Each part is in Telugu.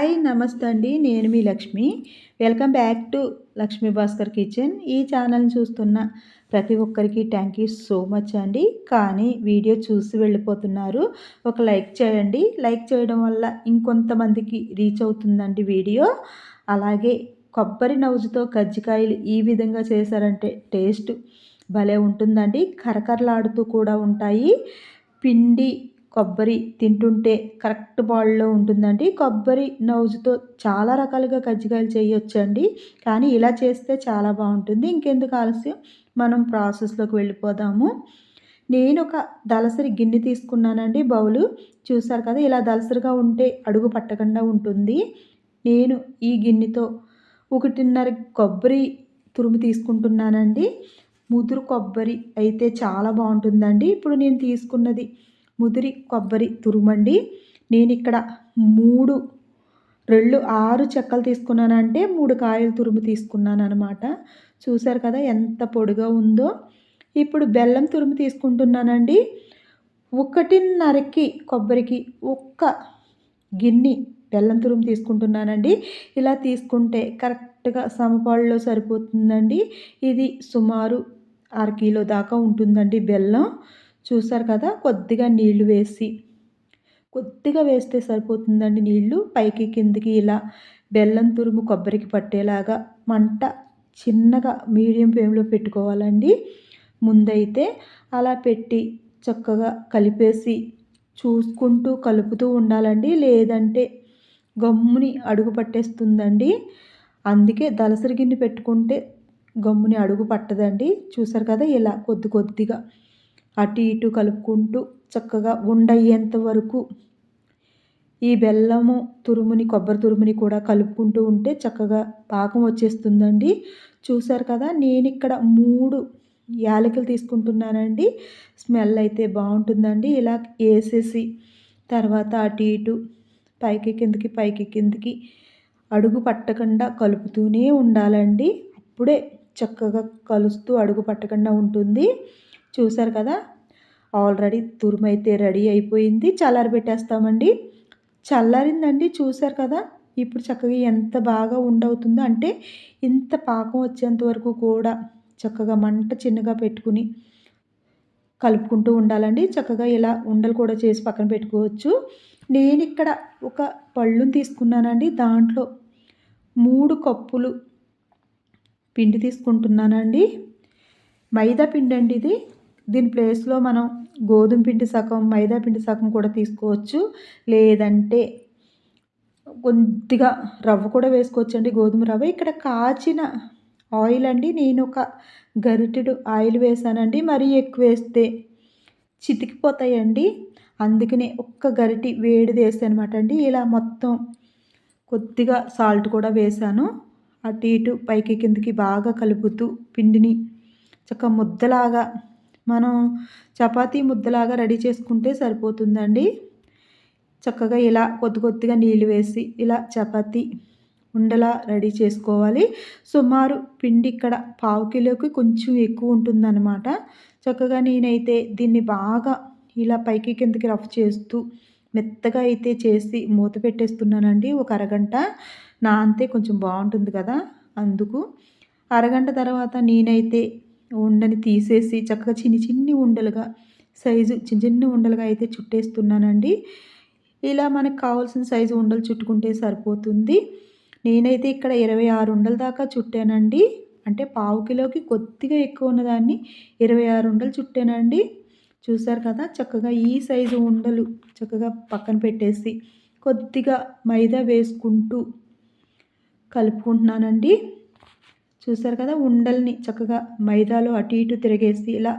హాయ్ నమస్తే అండి. నేను మీ Lakshmi. Welcome back to Lakshmi Bhaskar kitchen. ఈ ఛానల్ని చూస్తున్న ప్రతి ఒక్కరికి థ్యాంక్ యూ సో మచ్ అండి. కానీ వీడియో చూసి వెళ్ళిపోతున్నారు. ఒక లైక్ చేయండి. లైక్ చేయడం వల్ల ఇంకొంతమందికి రీచ్ అవుతుందండి వీడియో. అలాగే కొబ్బరి నవ్వుతో కజ్జికాయలు ఈ విధంగా చేశారంటే టేస్ట్ భలే ఉంటుందండి. కరకరలాడుతూ కూడా ఉంటాయి. పిండి కొబ్బరి తింటుంటే కరెక్ట్ బాడీలో ఉంటుందండి. కొబ్బరి నౌజుతో చాలా రకాలుగా కజ్జికాయలు చేయొచ్చండి. కానీ ఇలా చేస్తే చాలా బాగుంటుంది. ఇంకెందుకు ఆలస్యం? మనం ప్రాసెస్లోకి వెళ్ళిపోదాము. నేను ఒక దలసరి గిన్నె తీసుకున్నానండి బౌలు. చూసారు కదా ఇలా దలసరిగా ఉంటే అడుగు పట్టకుండా ఉంటుంది. నేను ఈ గిన్నెతో ఒకటిన్నర కొబ్బరి తురుము తీసుకుంటున్నానండి. ముదురు కొబ్బరి అయితే చాలా బాగుంటుందండి. ఇప్పుడు నేను తీసుకున్నది ముదిరి కొబ్బరి తురుమండి. నేను ఇక్కడ మూడు రెళ్ళు ఆరు చెక్కలు తీసుకున్నానంటే మూడు కాయలు తురుము తీసుకున్నాను అనమాట చూసారు కదా ఎంత పొడిగా ఉందో. ఇప్పుడు బెల్లం తురుము తీసుకుంటున్నానండి. ఒకటిన్నరకి కొబ్బరికి ఒక్క గిన్నె బెల్లం తురుము తీసుకుంటున్నానండి. ఇలా తీసుకుంటే కరెక్ట్గా సమపాళ్ళలో సరిపోతుందండి. ఇది సుమారు అర కిలో దాకా ఉంటుందండి బెల్లం. చూసారు కదా కొద్దిగా నీళ్ళు వేసి. కొద్దిగా వేస్తే సరిపోతుందండి నీళ్ళు. పైకి కిందికి ఇలా బెల్లం తురుము కొబ్బరికి పట్టేలాగా మంట చిన్నగా మీడియం ఫ్లేమ్లో పెట్టుకోవాలండి. ముందైతే అలా పెట్టి చక్కగా కలిపేసి చూసుకుంటూ కలుపుతూ ఉండాలండి. లేదంటే గమ్ముని అడుగు పట్టేస్తుందండి. అందుకే దలసరి గిన్నె పెట్టుకుంటే గమ్ముని అడుగు పట్టదండి. చూసారు కదా ఇలా కొద్ది కొద్దిగా అటు ఇటు కలుపుకుంటూ చక్కగా ఉండయ్యేంత వరకు ఈ బెల్లము తురుముని కొబ్బరి తురుముని కూడా కలుపుకుంటూ ఉంటే చక్కగా పాకం వచ్చేస్తుందండి. చూసారు కదా నేను ఇక్కడ మూడు యాలకులు తీసుకుంటున్నానండి. స్మెల్ అయితే బాగుంటుందండి. ఇలా వేసేసి తర్వాత అటు ఇటు పైకి కిందకి పైకి కిందకి అడుగు పట్టకుండా కలుపుతూనే ఉండాలండి. అప్పుడే చక్కగా కలుస్తూ అడుగు పట్టకుండా ఉంటుంది. చూసారు కదా? ఆల్రెడీ తురుమైతే రెడీ అయిపోయింది. చల్లారి పెట్టేస్తామండి. చల్లారిందండి చూసారు కదా? ఇప్పుడు చక్కగా ఎంత బాగా ఉండవుతుందో అంటే ఇంత పాకం వచ్చేంత వరకు కూడా చక్కగా మంట చిన్నగా పెట్టుకుని కలుపుకుంటూ ఉండాలండి. చక్కగా ఇలా ఉండలు కూడా చేసి పక్కన పెట్టుకోవచ్చు. నేను ఇక్కడ ఒక పళ్ళుని తీసుకున్నానండి. దాంట్లో మూడు కప్పులు పిండి తీసుకుంటున్నానండి. మైదా పిండి అండి ఇది. దీని ప్లేస్లో మనం గోధుమ పిండి సగం మైదా పిండి సగం కూడా తీసుకోవచ్చు. లేదంటే కొద్దిగా రవ్వ కూడా వేసుకోవచ్చు అండి గోధుమ రవ్వ. ఇక్కడ కాచిన ఆయిల్ అండి నేను ఒక గరిటెడు ఆయిల్ వేసానండి. మరీ ఎక్కువ వేస్తే చితికిపోతాయండి. అందుకనే ఒక్క గరిటి వేడి అనమాట అండి. ఇలా మొత్తం కొద్దిగా సాల్ట్ కూడా వేసాను. అటు ఇటు పైకి కిందకి బాగా కలుపుతూ పిండిని చక్క ముద్దలాగా మనం చపాతీ ముద్దలాగా రెడీ చేసుకుంటే సరిపోతుందండి. చక్కగా ఇలా కొద్ది కొద్దిగా నీళ్ళు వేసి ఇలా చపాతీ ఉండలా రెడీ చేసుకోవాలి. సుమారు పిండి ఇక్కడ పావు కిలోకి కొంచెం ఎక్కువ ఉంటుందన్నమాట. చక్కగా నేనైతే దీన్ని బాగా ఇలా పైకి కిందకి రఫ్ చేస్తూ మెత్తగా అయితే చేసి మూత పెట్టేస్తున్నానండి. ఒక అరగంట. నా అంతే కొంచెం బాగుంటుంది కదా అందుకు. అరగంట తర్వాత నేనైతే ఉండని తీసేసి చక్కగా చిన్ని చిన్ని ఉండలుగా సైజు చిన్న చిన్న ఉండలుగా అయితే చుట్టేస్తున్నానండి. ఇలా మనకు కావాల్సిన సైజు ఉండలు చుట్టుకుంటే సరిపోతుంది. నేనైతే ఇక్కడ ఇరవై ఆరు ఉండల దాకా చుట్టానండి. అంటే పావు కిలోకి కొద్దిగా ఎక్కువ ఉన్నదాన్ని ఇరవై ఆరు ఉండలు చుట్టానండి. చూసారు కదా చక్కగా ఈ సైజు ఉండలు చక్కగా పక్కన పెట్టేసి కొద్దిగా మైదా వేసుకుంటూ కలుపుకుంటున్నానండి. చూసారు కదా ఉండల్ని చక్కగా మైదాలో అటు ఇటు తిరిగేసి ఇలా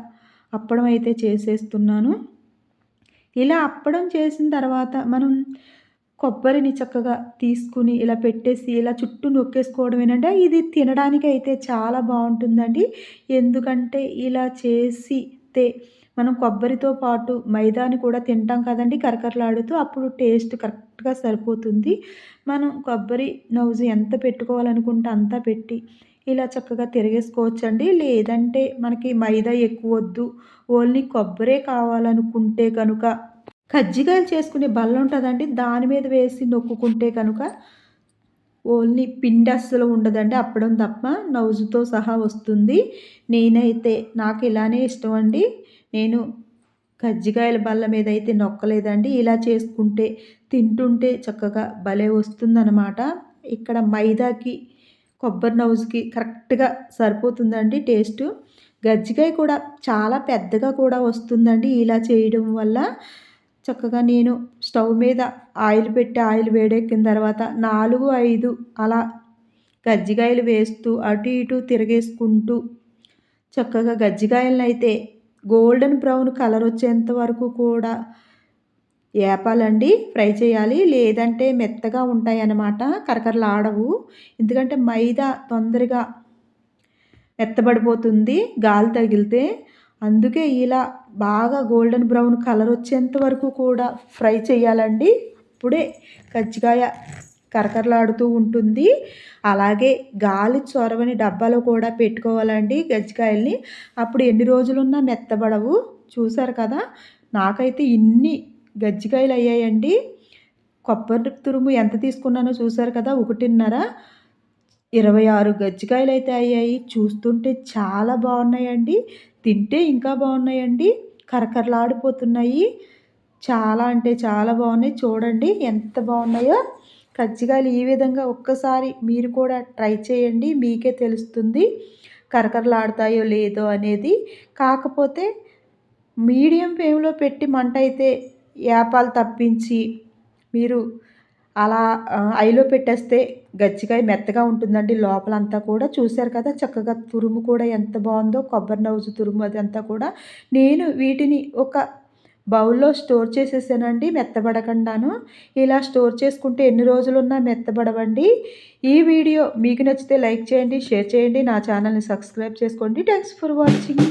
అప్పడం అయితే చేసేస్తున్నాను. ఇలా అప్పడం చేసిన తర్వాత మనం కొబ్బరిని చక్కగా తీసుకుని ఇలా పెట్టేసి ఇలా చుట్టూ నొక్కేసుకోవడం ఏంటంటే ఇది తినడానికి అయితే చాలా బాగుంటుందండి. ఎందుకంటే ఇలా చేసితే మనం కొబ్బరితో పాటు మైదాని కూడా తింటాం కదండి కరకరలాడుతూ అప్పుడు టేస్ట్ కరెక్ట్గా సరిపోతుంది. మనం కొబ్బరి నవ్జు ఎంత పెట్టుకోవాలనుకుంటే అంతా పెట్టి ఇలా చక్కగా తిరిగేసుకోవచ్చండి. లేదంటే మనకి మైదా ఎక్కువ వద్దు. ఓన్లీ కొబ్బరే కావాలనుకుంటే కనుక కజ్జికాయలు చేసుకునే బల్ల ఉంటుందండి. దాని మీద వేసి నొక్కుకుంటే కనుక ఓన్లీ పిండి అస్సలు ఉండదండి. అప్పడం తప్ప నౌజుతో సహా వస్తుంది. నేనైతే నాకు ఇలానే ఇష్టం అండి నేను కజ్జికాయల బల్ల మీద అయితే నొక్కలేదండి. ఇలా చేసుకుంటే తింటుంటే చక్కగా భలే వస్తుందన్నమాట. ఇక్కడ మైదాకి కొబ్బరి నౌజుకి కరెక్ట్గా సరిపోతుందండి టేస్ట్. గజ్జికాయ కూడా చాలా పెద్దగా కూడా వస్తుందండి ఇలా చేయడం వల్ల. చక్కగా నేను స్టవ్ మీద ఆయిల్ పెట్టి ఆయిల్ వేడెక్కిన తర్వాత నాలుగు ఐదు అలా గజ్జికాయలు వేస్తూ అటు ఇటు తిరగేసుకుంటూ చక్కగా గజ్జికాయలను అయితే గోల్డెన్ బ్రౌన్ కలర్ వచ్చేంత వరకు కూడా ఏపాలండి ఫ్రై చేయాలి. లేదంటే మెత్తగా ఉంటాయి అన్నమాట కరకరలాడవు. ఎందుకంటే మైదా తొందరగా మెత్తబడిపోతుంది గాలి తగిలితే. అందుకే ఇలా బాగా గోల్డెన్ బ్రౌన్ కలర్ వచ్చేంత వరకు కూడా ఫ్రై చేయాలండి. అప్పుడే కజ్జికాయ కరకరలాడుతూ ఉంటుంది. అలాగే గాలి చొరవని డబ్బాలో కూడా పెట్టుకోవాలండి గజ్జికాయల్ని అప్పుడు ఎన్ని రోజులున్నా మెత్తబడవు. చూసారు కదా? నాకైతే ఇన్ని గజ్జికాయలు అయ్యాయండి కొబ్బరి తురుము ఎంత తీసుకున్నానో చూసారు కదా ఒకటిన్నర. ఇరవై ఆరు గజ్జికాయలు అయితే అయ్యాయి. చూస్తుంటే చాలా బాగున్నాయండి. తింటే ఇంకా బాగున్నాయండి. కరకరలాడిపోతున్నాయి. చాలా అంటే చాలా బాగున్నాయి. చూడండి ఎంత బాగున్నాయో. కజ్జికాయలు ఈ విధంగా ఒక్కసారి మీరు కూడా ట్రై చేయండి. మీకే తెలుస్తుంది కరకరలాడతాయో లేదో అనేది. కాకపోతే మీడియం ఫ్లేమ్లో పెట్టి మంట అయితే యాపాలు తప్పించి మీరు అలా ఐలో పెట్టేస్తే గజ్జికాయ మెత్తగా ఉంటుందండి. లోపలంతా కూడా చూశారు కదా చక్కగా తురుము కూడా ఎంత బాగుందో కొబ్బరి నవ్వు తురుము అదంతా కూడా. నేను వీటిని ఒక బౌల్లో స్టోర్ చేసేసానండి మెత్తబడకుండాను. ఇలా స్టోర్ చేసుకుంటే ఎన్ని రోజులున్నా మెత్తబడవండి. ఈ వీడియో మీకు నచ్చితే లైక్ చేయండి షేర్ చేయండి. నా ఛానల్ని సబ్స్క్రైబ్ చేసుకోండి. Thanks for watching.